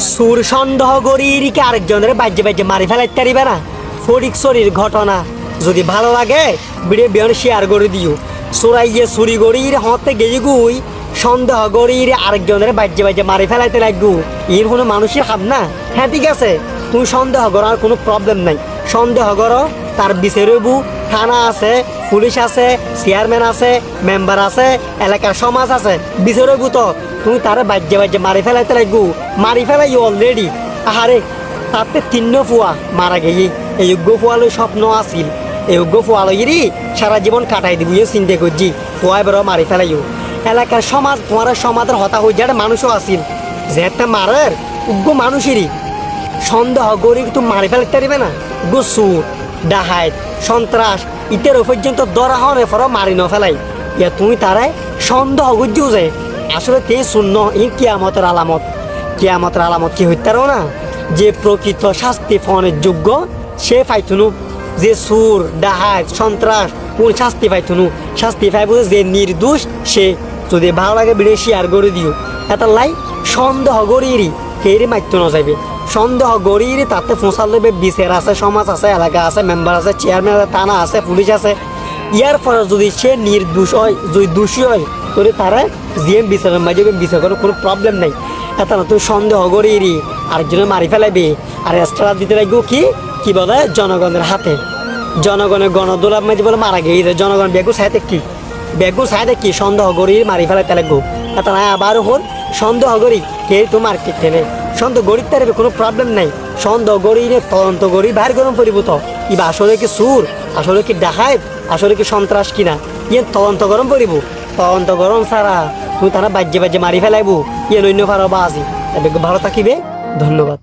সুর সন্দেহ করির কি আরেকজনের বাজ্যে বাজ্যে মারি ফেলাইতে পারিবে না? ফরিক শরীর ঘটনা। যদি ভালো লাগে, ভিডিও বিয়ন শেয়ার করে দিও। সুরাইয়ে চুরি গড়ির হতে গেয়ে গুই, সন্দেহ গড়ির আরেকজনের বাজ্যে বাজ্যে মারি ফেলাইতে লাগবো এর কোনো মানুষের হাব না? হ্যাঁ ঠিক আছে। তুমি সন্দেহ করার কোনো প্রবলেম নাই। সন্দেহ করো, তার বিচারবু থানা আছে পুলিশ আছে চেয়ারম্যান আছে মেম্বার আছে, এলাকার সমাজ আছে বিচারবু তো তুমি তারে বাজ্যে বাজ্যে মারি ফেলাইতে লাগবো। মারি ফেলাই অলরেডি আহারে, তাতে তিন্ন ফুয়া। মারা গেই। এই যোগ্য ফুয়ালো স্বপ্ন আছিল। এই যোগ্য ফুয়ালগিরি সারা জীবন কাটাই দিব চিন্তা করছি। ফুয়া এবার মারি ফেলাইও। এলাকার সমাজ, তোমার সমাজের হতা হয়ে যার মানুষও আছিল। যেটা মারের উগ্র মানুষেরই। সন্দেহ গরি তুমি মারি ফেলতে পারবে না। গুসু। ডাহাই সন্ত্রাস ইতের পর্যন্ত দরা হওয়ার পর মারি ন ফেলাই ইয়া তুমি তারাই সন্দেহ গুজিও যে, আসলে তে শূন্য ই কিয়ামতের আলামত। কিয়ামতের আলামত কি হইতারও না? যে প্রকৃত শাস্তি ফনের যোগ্য, সে পাইতুনু যে সুর ডাহাত সন্ত্রাস কোন শাস্তি পাইতুনু শাস্তি পাইব যে নির্দোষ, সে যদি ভালো লাগে ভিডিও শেয়ার করে দিও। এটা লাই সন্দেহ গরিরি কেরি মাইতো না যাইবে সন্দেহ গরির তাতে ফোঁসাল দেবে, বিচার আছে, সমাজ আছে, এলাকা আছে, মেম্বার আছে চেয়ারম্যান আছে, থানা আছে, পুলিশ আছে। ইয়ার পরে যদি সে নির্দোষ হয়, যদি দোষী হয় তাহলে তারা জিএম বিচারের মাঝে বিচার করার কোনো প্রবলেম নাই। এটা না তুই সন্দেহ গরিরি আরেকজনে মারি ফেলাইবে আর এক্সট্রা দিতে লাগবে কি কি বলে জনগণের হাতে। জনগণের গণদোলার মাঝে বলে মারা গিয়ে জনগণ বেগু সাইতে কি। বেগু সাইতে কি, সন্দেহ গরির মারি ফেলাইতে লাগবো এটা না আবার হল সন্দেহ গরি কে তোমার কে কেনে? সন্দেহ গরিব তার কোনো প্রবলেম নাই। সন্দেহ গরিরে তদন্ত গরি বাইর গরম পরিব তো। ইবা আসলে কি সুর আসলে কি ডাহাই আসলে কি সন্ত্রাস কিনা? ইয়ে তদন্ত গরম পরিব তদন্ত গরম সারা তুমি তারা বাজ্যে বাজ্যে মারি ফেলাইবো। ইয়ে অন্য পারো বা আজি ভালো থাকিবে? ধন্যবাদ।